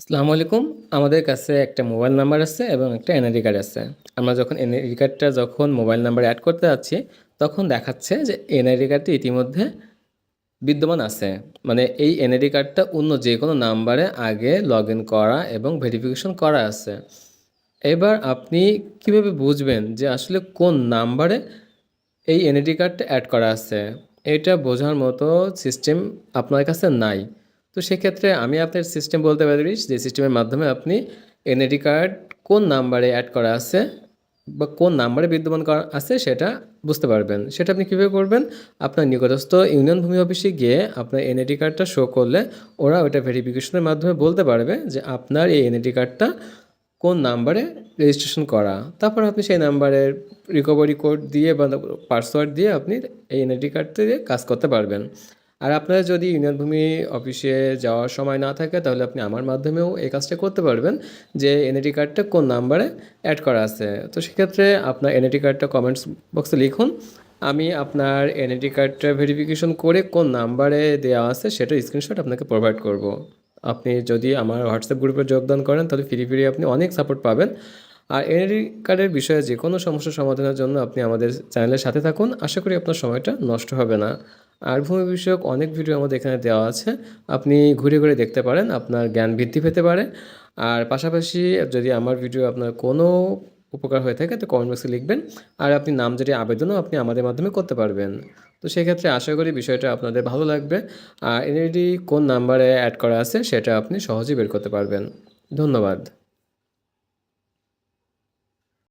আসসালামু আলাইকুম। আমাদের কাছে একটা মোবাইল নাম্বার আছে এবং একটা এনআইডি কার্ড আছে। আমরা যখন এনআইডি কার্ডটা যখন মোবাইল নাম্বার অ্যাড করতে যাচ্ছি, তখন দেখাচ্ছে যে এনআইডি কার্ডটি ইতিমধ্যে বিদ্যমান আছে। মানে এই এনআইডি কার্ডটা অন্য যে কোনো নাম্বারে আগে লগ করা এবং ভেরিফিকেশন করা আছে। এবার আপনি কীভাবে বুঝবেন যে আসলে কোন নাম্বারে এই এনআইডি কার্ডটা অ্যাড করা আছে? এটা বোঝার মতো সিস্টেম আপনার কাছে নাই। তো সেক্ষেত্রে আমি আপনার সিস্টেম বলতে পারি যে সিস্টেমের মাধ্যমে আপনি এনআইডি কার্ড কোন নাম্বারে অ্যাড করা আছে বা কোন নাম্বারে বিদ্যমান করা আছে সেটা বুঝতে পারবেন। সেটা আপনি কীভাবে করবেন? আপনার নিকটস্থ ইউনিয়ন ভূমি অফিসে গিয়ে আপনার এনআইডি কার্ডটা শো করলে ওরা ওটা ভেরিফিকেশনের মাধ্যমে বলতে পারবে যে আপনার এই এনআইডি কার্ডটা কোন নাম্বারে রেজিস্ট্রেশন করা। তারপর আপনি সেই নাম্বারের রিকভারি কোড দিয়ে বা পাসওয়ার্ড দিয়ে আপনি এই এনআইডি কার্ড থেকে কাজ করতে পারবেন। আর আপনার যদি ইউনিয়ন ভূমি অফিসে যাওয়ার সময় না থাকে, তাহলে আপনি আমার মাধ্যমেও এই কাজটা করতে পারবেন, যে এনআইডি কার্ডটা কোন নাম্বারে অ্যাড করা আছে। তো সেক্ষেত্রে আপনার এনআইডি কার্ডটা কমেন্টস বক্সে লিখুন। আমি আপনার এনআইডি কার্ডটা ভেরিফিকেশন করে কোন নাম্বারে দেওয়া আছে সেটার স্ক্রিনশট আপনাকে প্রোভাইড করব। আপনি যদি আমার হোয়াটসঅ্যাপ গ্রুপে যোগদান করেন, তাহলে ফ্রি ফ্রি আপনি অনেক সাপোর্ট পাবেন। আর এনআইডি কার্ডের বিষয়ে যে কোনো সমস্যার সমাধানের জন্য আপনি আমাদের চ্যানেলের সাথে থাকুন। আশা করি আপনার সময়টা নষ্ট হবে না। আর ভূমি বিষয়ক অনেক ভিডিও আমাদের এখানে দেওয়া আছে। আপনি ঘুরে ঘুরে দেখতে পারেন, আপনার জ্ঞান বৃদ্ধি পেতে পারে। আর পাশাপাশি যদি আমার ভিডিও আপনার কোনো উপকার হয়ে থাকে, তো কমেন্ট বক্সে লিখবেন। আর আপনি নাম যদি আবেদনও আপনি আমাদের মাধ্যমে করতে পারবেন। তো সেক্ষেত্রে আশা করি বিষয়টা আপনাদের ভালো লাগবে। আর এনআইডি কোন নাম্বারে অ্যাড করা আছে, সেটা আপনি সহজেই বের করতে পারবেন। ধন্যবাদ।